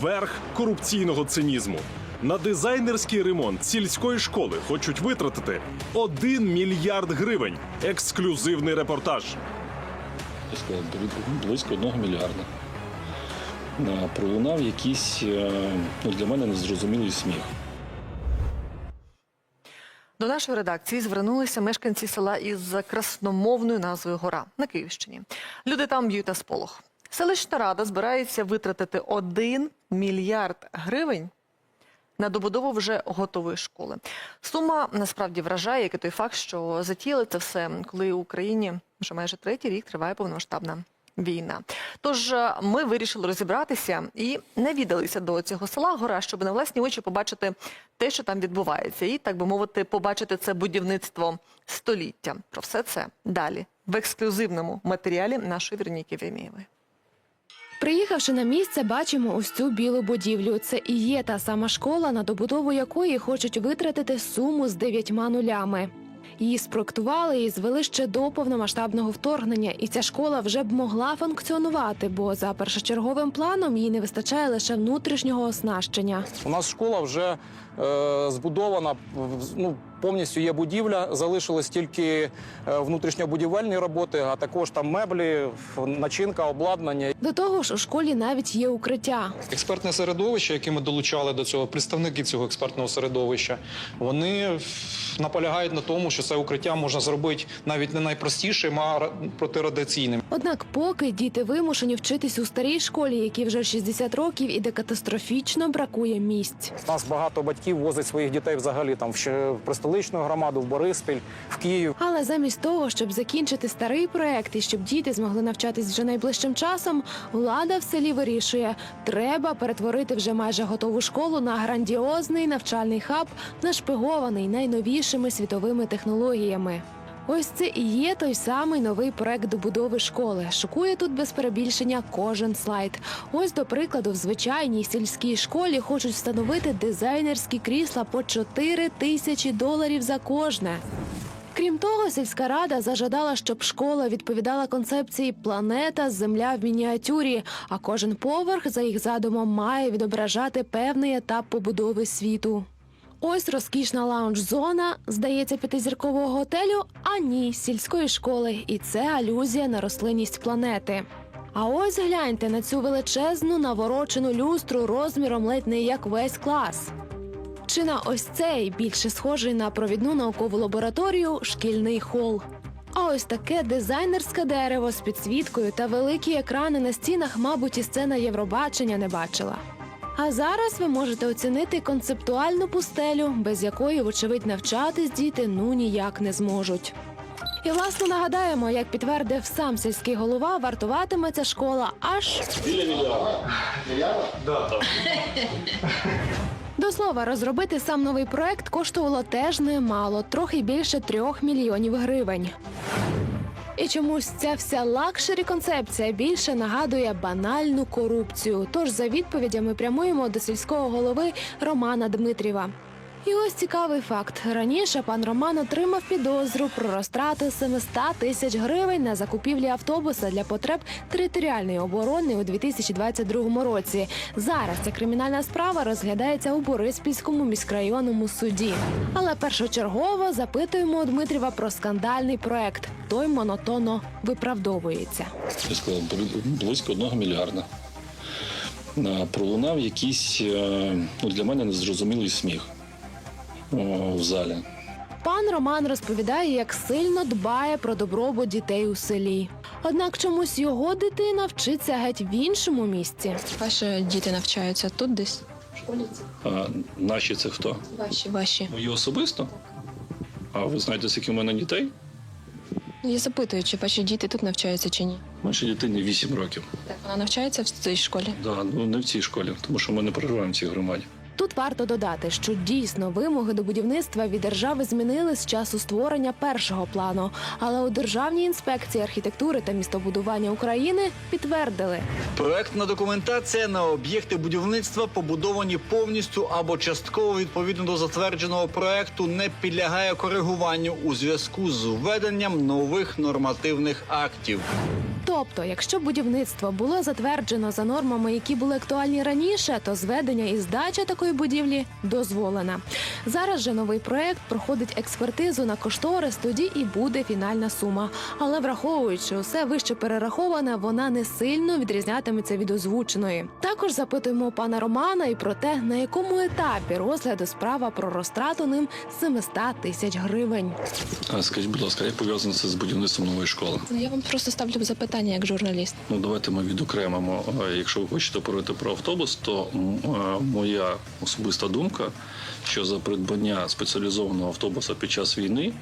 верх корупційного цинізму. На дизайнерський ремонт сільської школи хочуть витратити 1 мільярд гривень. Ексклюзивний репортаж. Близько, близько одного мільярда. Е, Пролунав якийсь е, ну, для мене незрозумілий сміх. До нашої редакції звернулися мешканці села із красномовною назвою Гора на Київщині. Люди там б'ють на сполох. Селищна рада збирається витратити 1 мільярд гривень на добудову вже готової школи. Сума насправді вражає, як і той факт, що затіяли це все, коли в Україні вже майже третій рік триває повномасштабна війна. Тож е, ми вирішили розібратися і навідалися до цього села Гора, щоб на власні очі побачити те, що там відбувається, і так би мовити, побачити це будівництво століття. Про все це далі в ексклюзивному матеріалі нашої Вероніки Вємієвої. Приїхавши на місце, бачимо ось цю білу будівлю. Це і є та сама школа, на добудову якої хочуть витратити суму з дев'ятьма нулями. Її спроектували і звели ще до повномасштабного вторгнення, і ця школа вже б могла функціонувати, бо за першочерговим планом їй не вистачає лише внутрішнього оснащення. У нас школа вже збудована, в- ну, повністю є будівля, залишились тільки е, внутрішньобудівельні роботи, а також там меблі, начинка, обладнання. До того ж, у школі навіть є укриття. Експертне середовище, яке ми долучали до цього, представники цього експертного середовища, вони наполягають на тому, що це укриття можна зробити навіть не найпростішим, а ра- протирадіаційним. Однак, поки діти вимушені вчитись у старій школі, які вже 60 років, і де катастрофічно бракує місць. У нас багато батьків возить своїх дітей взагалі там в престоличну громаду, в Бориспіль, в Київ. Але замість того, щоб закінчити старий проект і щоб діти змогли навчатись вже найближчим часом, влада в селі вирішує, треба перетворити вже майже готову школу на грандіозний навчальний хаб, нашпигований найновішими світовими технологіями. Ось це і є той самий новий проект добудови школи. Шокує тут без перебільшення кожен слайд. Ось, до прикладу, в звичайній сільській школі хочуть встановити дизайнерські крісла по 4 тисячі доларів за кожне. Крім того, сільська рада зажадала, щоб школа відповідала концепції планета Земля в мініатюрі, а кожен поверх за їх задумом має відображати певний етап побудови світу. Ось розкішна лаунж-зона, здається, п'ятизіркового готелю, а ні, сільської школи. І це алюзія на рослинність планети. А ось гляньте на цю величезну наворочену люстру розміром ледь не як весь клас. Чи на ось цей більше схожий на провідну наукову лабораторію шкільний хол. А ось таке дизайнерське дерево з підсвіткою та великі екрани на стінах, мабуть, і сцена Євробачення не бачила. А зараз ви можете оцінити концептуальну пустелю, без якої, вочевидь, навчатись діти ну ніяк не зможуть. І власне нагадаємо, як підтвердив сам сільський голова, вартуватиме ця школа аж До слова, розробити сам новий проект коштувало теж немало, трохи більше трьох мільйонів гривень. І чомусь ця вся лакшері концепція більше нагадує банальну корупцію. Тож за відповідями прямуємо до сільського голови Романа Дмитрєва. І ось цікавий факт. Раніше пан Роман отримав підозру про розтрати 700 тисяч гривень на закупівлі автобуса для потреб територіальної оборони у 2022 році. Зараз ця кримінальна справа розглядається у Бориспільському міськрайонному суді. Але першочергово запитуємо у Дмитрєва про скандальний проект. Той монотонно виправдовується. Близько, близько одного мільярда. Пролунав якийсь е, ну, для мене незрозумілий сміх в залі. Пан Роман розповідає, як сильно дбає про добробут дітей у селі. Однак чомусь його дитина вчиться геть в іншому місці. Ваші діти навчаються тут десь? В школі? А наші це хто? Ваші, ваші. Мої особисто? А ви знаєте, скільки в мене дітей? Ну, я запитую, чи ваші діти тут навчаються чи ні. Нашій дитині 8 років. Так, вона навчається в цій школі. Да, ну не в цій школі, тому що ми не проживаємо в цій громаді. Тут варто додати, що дійсно вимоги до будівництва від держави змінили з часу створення першого плану. Але у Державній інспекції архітектури та містобудування України підтвердили, Проектна документація на об'єкти будівництва побудовані повністю або частково відповідно до затвердженого проекту, не підлягає коригуванню у зв'язку з введенням нових нормативних актів. Тобто, якщо будівництво було затверджено за нормами, які були актуальні раніше, то зведення і здача такої будівлі дозволена. Зараз же новий проект проходить експертизу на кошторис, тоді і буде фінальна сума. Але враховуючи усе вище перераховане, вона не сильно відрізнятиметься від озвученої. Також запитуємо пана Романа і про те, на якому етапі розгляду справа про розтрату ним 700 тисяч гривень. А скажіть, будь ласка, як пов'язано це з будівництвом нової школи? Ну, Я вам просто ставлю запитання як журналіст. Ну, давайте ми відокремимо. Е, Якщо ви хочете говорити про автобус, то е, моя особиста думка, що за придбання спеціалізованого автобуса під час війни,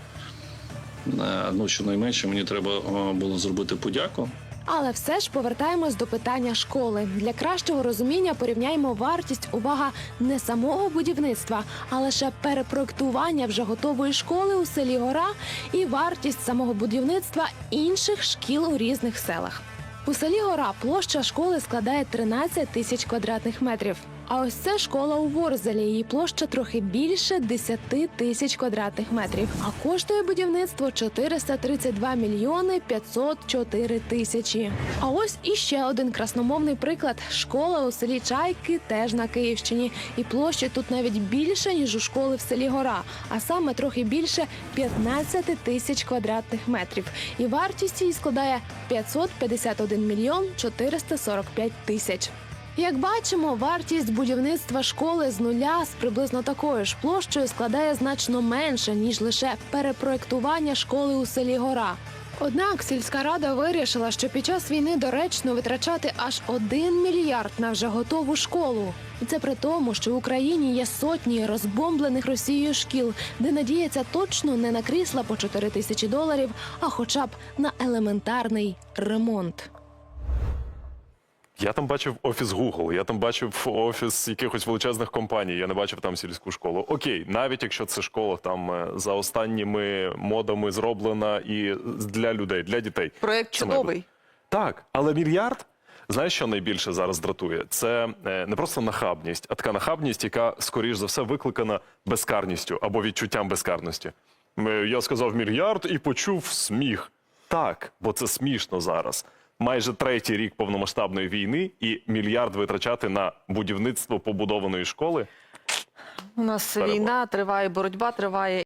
е, ну щонайменше мені треба було зробити подяку. Але все ж повертаємось до питання школи. Для кращого розуміння порівняємо вартість увага не самого будівництва, а лише перепроектування вже готової школи у селі Гора і вартість самого будівництва інших шкіл у різних селах. У селі Гора площа школи складає 13 тисяч квадратних метрів. А ось це школа у Ворзелі. Її площа трохи більше 10 тисяч квадратних метрів. А коштує будівництво 432 мільйони 504 тисячі. А ось іще один красномовний приклад: школа у селі Чайки, теж на Київщині. І площа тут навіть більше ніж у школи в селі Гора, а саме трохи більше 15 тисяч квадратних метрів. І вартість її складає 551 мільйон 445 тисяч. Як бачимо, вартість будівництва школи з нуля з приблизно такою ж площею складає значно менше, ніж лише перепроектування школи у селі Гора. Однак сільська рада вирішила, що під час війни доречно витрачати аж 1 мільярд на вже готову школу. І це при тому, що в Україні є сотні розбомблених Росією шкіл, де надіється точно не на крісла по 4 тисячі доларів, а хоча б на елементарний ремонт. Я там бачив офіс Google, я там бачив офіс якихось величезних компаній. Я не бачив там сільську школу. Окей, навіть якщо це школа там е, за останніми модами зроблена і для людей, для дітей. Бути. чудовий. Так, але мільярд. Знаєш, що найбільше зараз дратує? Це е, не просто нахабність, а така нахабність, яка скоріш за все викликана безкарністю або відчуттям безкарності. Я сказав мільярд і почув сміх. Так, бо це смішно зараз. Майже третій рік повномасштабної війни і мільярд витрачати на будівництво побудованої школи. У нас Перебор. війна триває, боротьба триває.